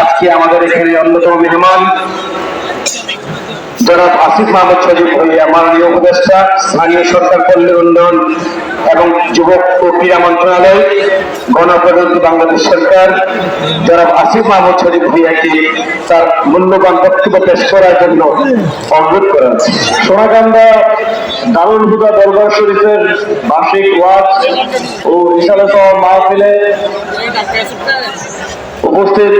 আজকে আমাদের এখানে অন্যতম মেহমান আসিফ মাহমুদ মাননীয় উপদেষ্টা, স্থানীয় সরকার পল্লী উন্নয়ন এবং যুবক ও ক্রীড়া মন্ত্রণালয়, গণপ্রজাতন্ত্রী বাংলাদেশ সরকার, জনাব আসিফ মাহমুদ সজীব ভইয়াকে তার মূল্যবান বক্তব্য পেশ করার জন্য অনুরোধ করেন সোনাকান্দা দারুল হুদা দরবার শরীফের বার্ষিক ওয়াজ ও রিসালত মাহফিলে উপস্থিত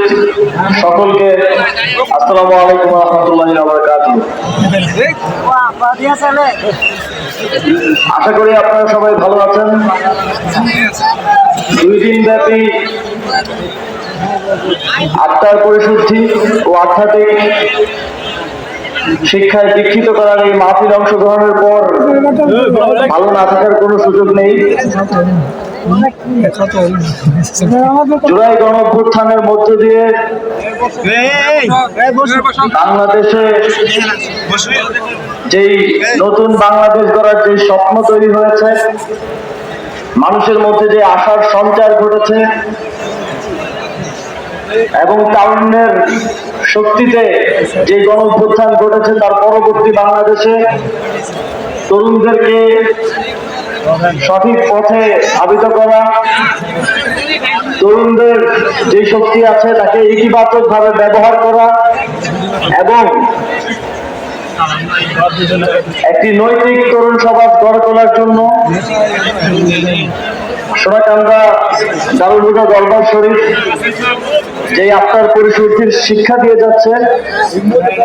সকলকে আসসালামু আলাইকুম রহমতুল্লাহ আশা করি আপনারা সবাই ভালো আছেন। দুই দিন ব্যাপী আত্মার পরিশুদ্ধি ও আধ্যাত্মিক শিক্ষায় দীক্ষিত করার এই মাহফিল অংশগ্রহণের পর ভালো না থাকার কোনো সুযোগ নেই। জুলাই গণঅভ্যুত্থানের মধ্য দিয়ে বাংলাদেশে যেই নতুন বাংলাদেশ গড়ার যে স্বপ্ন তৈরি হয়েছে, মানুষের মধ্যে যে আশার সঞ্চার ঘটেছে এবং তারুণ্যের শক্তিতে যে গণ অভ্যুত্থান ঘটেছে তার পরবর্তী বাংলাদেশে তরুণদেরকে সঠিক পথে ধাবিত করা। তরুণদের যে শক্তি আছে, তাকে ইতিবাচক ভাবে ব্যবহার করা এবং একটি নৈতিক তরুণ সমাজ গড়ে তোলার জন্য সোনাকান্দা দারুল হুদা দরবার শরীফ যে আপনার পরিশুদ্ধির শিক্ষা দিয়ে যাচ্ছে,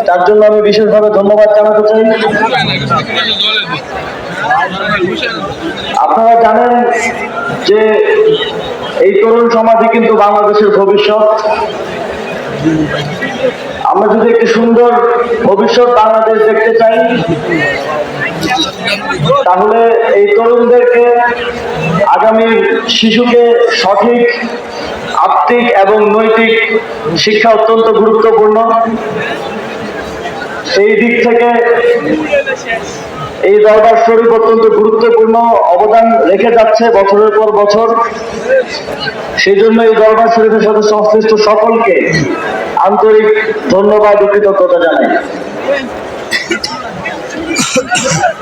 তার জন্য আমি বিশেষভাবে ধন্যবাদ জানাতে চাই। আপনারা জানেন যে এই তরুণ সমাজই কিন্তু বাংলাদেশের ভবিষ্যৎ। আমরা যদি একটি সুন্দর ভবিষ্যৎ বাংলাদেশ দেখতে চাই, তাহলে এই তরুণদেরকে আগামী শিশুকে সঠিক, আত্মিক এবং নৈতিক শিক্ষা অত্যন্ত গুরুত্বপূর্ণ। সেই দিক থেকে এই দরবার শরীফ অত্যন্ত গুরুত্বপূর্ণ অবদান রেখে যাচ্ছে বছরের পর বছর। সেই জন্য এই দরবার শরীফের সাথে সংশ্লিষ্ট সকলকে আন্তরিক ধন্যবাদ ও কৃতজ্ঞতা জানাই।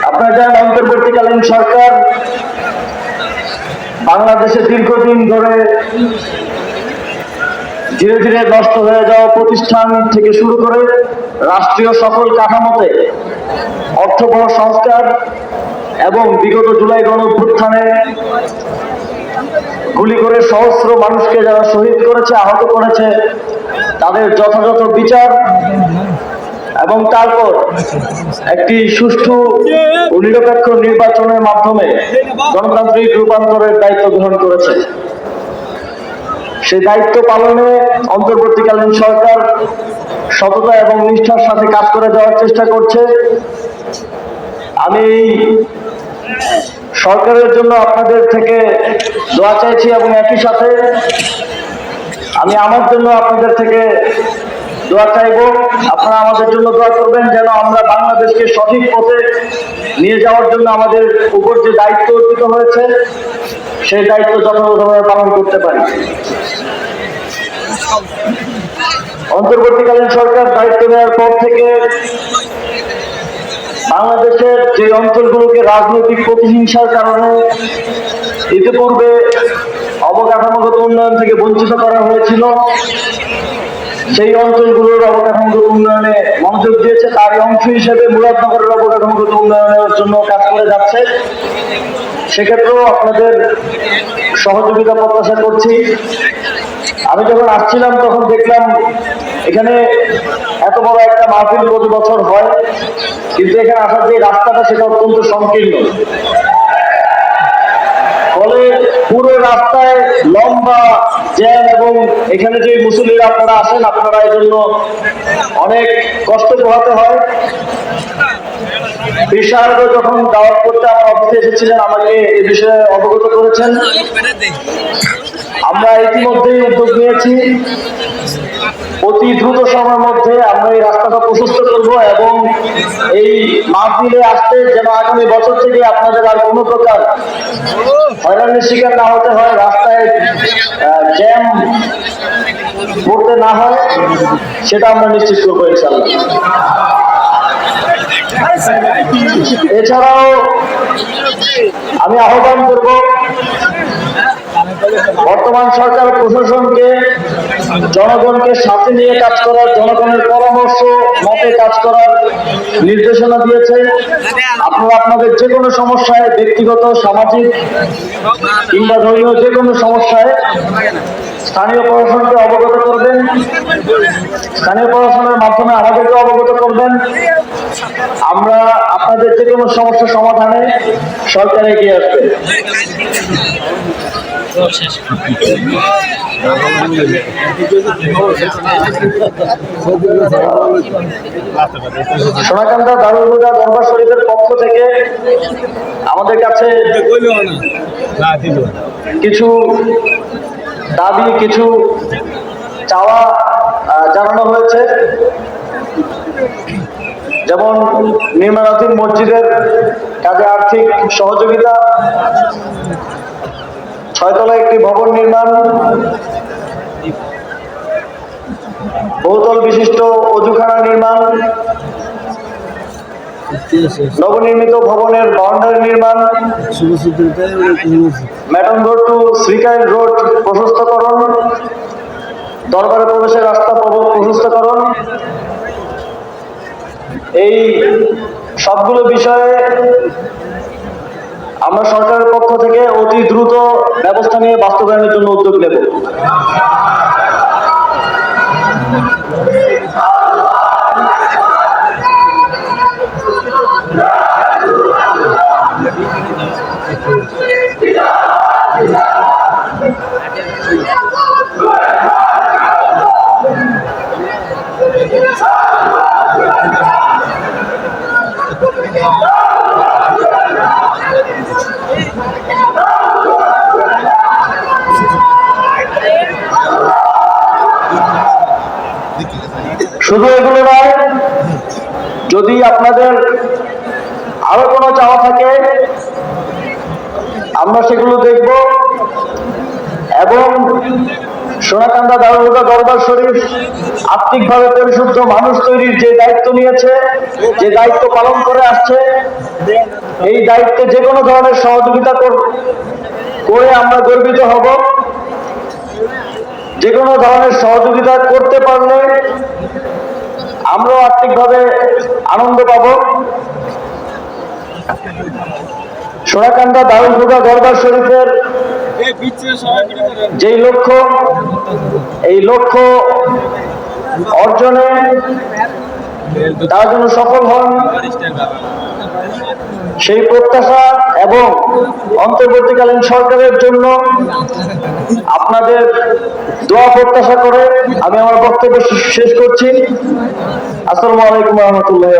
আপনারা জানেন, অন্তর্বর্তীকালীন সরকার বাংলাদেশে দীর্ঘদিন ধরে ধীরে ধীরে নষ্ট হয়ে যাওয়া প্রতিষ্ঠান থেকে শুরু করে রাষ্ট্রীয় সকল কাঠামোতে অর্থবহ সংস্কার এবং বিগত জুলাই গণ অভ্যুত্থানে গুলি করে সহস্র মানুষকে যারা শহীদ করেছে, আহত করেছে, তাদের যথাযথ বিচার এবং তারপর একটি সুষ্ঠু ও নিরপেক্ষ নির্বাচনের মাধ্যমে গণতান্ত্রিক রূপান্তরের দায়িত্ব গ্রহণ করেছে। সেই দায়িত্ব পালনে অন্তর্বর্তীকালীন সরকার সততা এবং নিষ্ঠার সাথে কাজ করে যাওয়ার চেষ্টা করছে। আমি সরকারের জন্য আপনাদের থেকে দোয়া চাইছি এবং একই সাথে আমি আমার জন্য আপনাদের থেকে দোয়া চাইব। আপনারা আমাদের জন্য দোয়া করবেন যেন আমরা বাংলাদেশকে সঠিক পথে নিয়ে যাওয়ার জন্য আমাদের উপর যে দায়িত্ব অর্পিত হয়েছে, সেই দায়িত্ব যথাযথভাবে পালন করতে পারি। অন্তর্বর্তীকালীন সরকার দায়িত্ব নেওয়ার পর থেকে বাংলাদেশের যে অঞ্চলগুলোকে রাজনৈতিক প্রতিহিংসার কারণে ইতিপূর্বে অবকাঠামোগত উন্নয়ন থেকে বঞ্চিত করা হয়েছিল, সেই অঞ্চলগুলোর অবকাঠামোগত উন্নয়নে মনোযোগ দিয়েছে, তারই অংশ হিসেবে মুরাদনগরের অবকাঠামোগত উন্নয়নের জন্য কাজ করে যাচ্ছে। সেক্ষেত্রেও আপনাদের সহযোগিতা প্রত্যাশা করছি। আমি যখন আসছিলাম, তখন দেখলাম এখানে এত বড় একটা মাহফিল প্রতি বছর হয়, কিন্তু এখানে আসার যে রাস্তাটা, সেটা অত্যন্ত সংকীর্ণ। ফলে পুরো রাস্তায় লম্বা জ্যাম এবং এখানে যে মুসলিরা আপনারা আসেন, আপনারা এই জন্য অনেক কষ্ট পোহাতে হয়। বিশারদও যখন দাওয়াত করতে আমার অফিসে এসেছিলেন, আমাকে এ বিষয়ে অবগত করেছেন। আমরা ইতিমধ্যেই উদ্যোগ নিয়েছি। অতি দ্রুত সময়ের মধ্যে আমরা এই রাস্তাটা প্রশস্ত করব এবং এই মাহফিলে আসতে যেন আগামী বছর থেকে আপনাদের আর কোনো প্রকার হয়রানির শিকার না হতে হয়, রাস্তায় জ্যাম করতে না হয়, সেটা আমরা নিশ্চিত করব ইনশাল্লাহ এছাড়াও আমি আহ্বান করব বর্তমান সরকার প্রশাসনকে, জনগণকে সাথে নিয়ে কাজ করার, জনগণের পরামর্শ মতে কাজ করার নির্দেশনা দিয়েছে। আপনারা আপনাদের যে কোনো সমস্যায়, ব্যক্তিগত, সামাজিক কিংবা ধর্মীয় যে কোনো সমস্যায় স্থানীয় প্রশাসনকে অবগত করবেন। স্থানীয় প্রশাসনের মাধ্যমে আমাদেরকে অবগত করবেন। আমরা আপনাদের যে কোনো সমস্যা সমাধানে সরকার এগিয়ে আসবে। পক্ষ থেকে আমাদের কাছে কিছু দাবি, কিছু চাওয়া জানানো হয়েছে। যেমন নির্মাণাধীন মসজিদের কাজে আর্থিক সহযোগিতা ছয়তলা একটি ভবন নির্মাণ। বহুতল বিশিষ্ট অজুখানা নির্মাণ। নবনির্মিত ভবনের বাউন্ডারি নির্মাণ। Madam road to Sreekail road প্রশস্তকরণ। দরবারে প্রবেশের রাস্তা প্রশস্তকরণ। এই সবগুলো বিষয়ে আমরা সরকারের পক্ষ থেকে অতি দ্রুত ব্যবস্থা নিয়ে বাস্তবায়নের জন্য উদ্যোগ নেব। শুধু এগুলো নয়, যদি আপনাদের আরও কোনো চাওয়া থাকে, আমরা সেগুলো দেখব এবং সোনাকান্দা দারুলুদা দরবার শরীফ আর্থিকভাবে পরিশুদ্ধ মানুষ তৈরির যে দায়িত্ব নিয়েছে, যে দায়িত্ব পালন করে আসছে, এই দায়িত্বে যে কোনো ধরনের সহযোগিতা করে আমরা গর্বিত হব। যে কোনো ধরনের সহযোগিতা করতে পারলে আমরাও আর্থিকভাবে আনন্দ পাব। সোনাকান্দা দারুল হুদা দরবার শরীফের যেই লক্ষ্য, এই লক্ষ্য অর্জনে তার জন্য সফল হন, সেই প্রত্যাশা এবং অন্তর্বর্তীকালীন সরকারের জন্য আপনাদের দোয়া প্রত্যাশা করে আমি আমার বক্তব্য শেষ করছি। আসসালামু আলাইকুম রহমতুল্লাহ